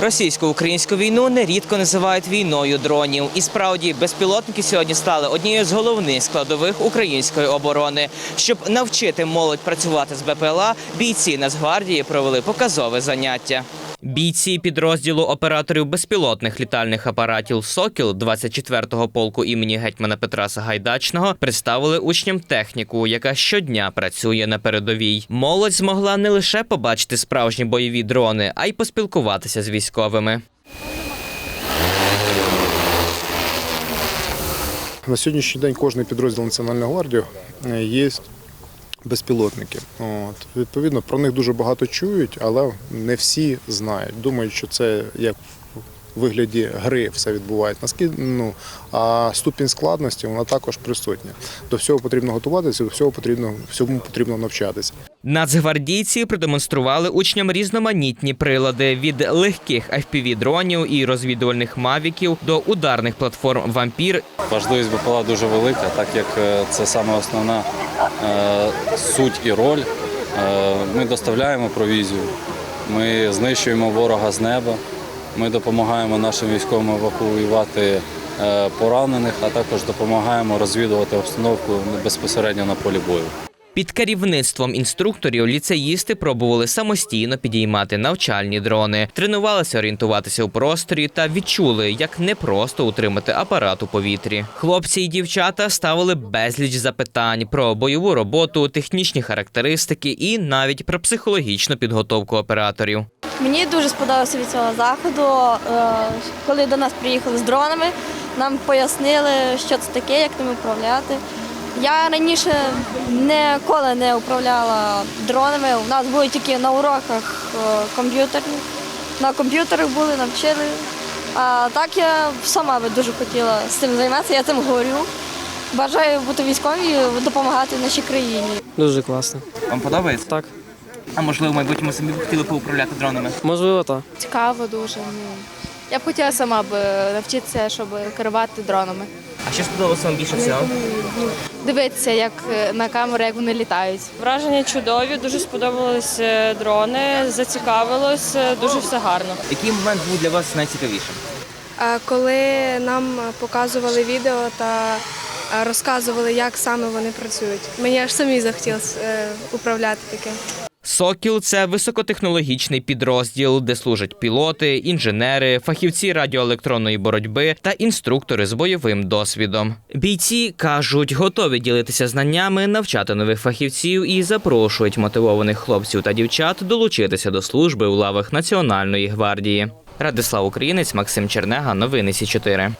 Російсько-українську війну нерідко називають війною дронів. І справді безпілотники сьогодні стали однією з головних складових української оборони. Щоб навчити молодь працювати з БПЛА, бійці Нацгвардії провели показове заняття. Бійці підрозділу операторів безпілотних літальних апаратів Сокіл 24-го полку імені гетьмана Петра Сагайдачного представили учням техніку, яка щодня працює на передовій. Молодь змогла не лише побачити справжні бойові дрони, а й поспілкуватися з військовими. На сьогоднішній день кожний підрозділ Національної гвардії е, є безпілотники. От. Відповідно, про них дуже багато чують, але не всі знають. Думають, що це як вигляді гри все відбувається. Наскільки ну, а ступінь складності вона також присутня. До всього потрібно готуватися, до всього потрібно всьому потрібно навчатися. Нацгвардійці продемонстрували учням різноманітні прилади від легких FPV-дронів і розвідувальних мавіків до ударних платформ Вампір Важливість БПЛА дуже велика, так як е, це саме основна е, суть і роль. Е, Ми доставляємо провізію, ми знищуємо ворога з неба, ми допомагаємо нашим військовим евакуювати е, поранених, а також допомагаємо розвідувати обстановку безпосередньо на полі бою. Під керівництвом інструкторів ліцеїсти пробували самостійно підіймати навчальні дрони, тренувалися орієнтуватися у просторі та відчули, як непросто утримати апарат у повітрі. Хлопці і дівчата ставили безліч запитань про бойову роботу, технічні характеристики і навіть про психологічну підготовку операторів. Мені дуже сподобався від цього заходу. Е, Коли до нас приїхали з дронами, нам пояснили, що це таке, як ними управляти. Я раніше ніколи не управляла дронами. У нас були тільки на уроках е, комп'ютерні. На комп'ютерах були, навчили. А так я сама би дуже хотіла з цим займатися, я цим говорю. Бажаю бути військовим і допомагати нашій країні. Дуже класно. Вам подобається? Так, А можливо, в майбутньому самі б хотіли поуправляти дронами? можливо, так. Цікаво дуже. Ну, я б хотіла сама б навчитися, щоб керувати дронами. А що сподобалося вам більше всього? Дивитися, як е, на камеру, як вони літають. Враження чудові, дуже сподобались е, дрони, зацікавилось, е, дуже все гарно. Який момент був для вас найцікавішим? Е, Коли нам показували відео та е, розказували, як саме вони працюють. Мені аж самі захотілося е, управляти таким. Сокіл це високотехнологічний підрозділ, де служать пілоти, інженери, фахівці радіоелектронної боротьби та інструктори з бойовим досвідом. Бійці кажуть, готові ділитися знаннями, навчати нових фахівців і запрошують мотивованих хлопців та дівчат долучитися до служби у лавах Національної гвардії. Радислав Українець, Максим Чернега, новини Сі 4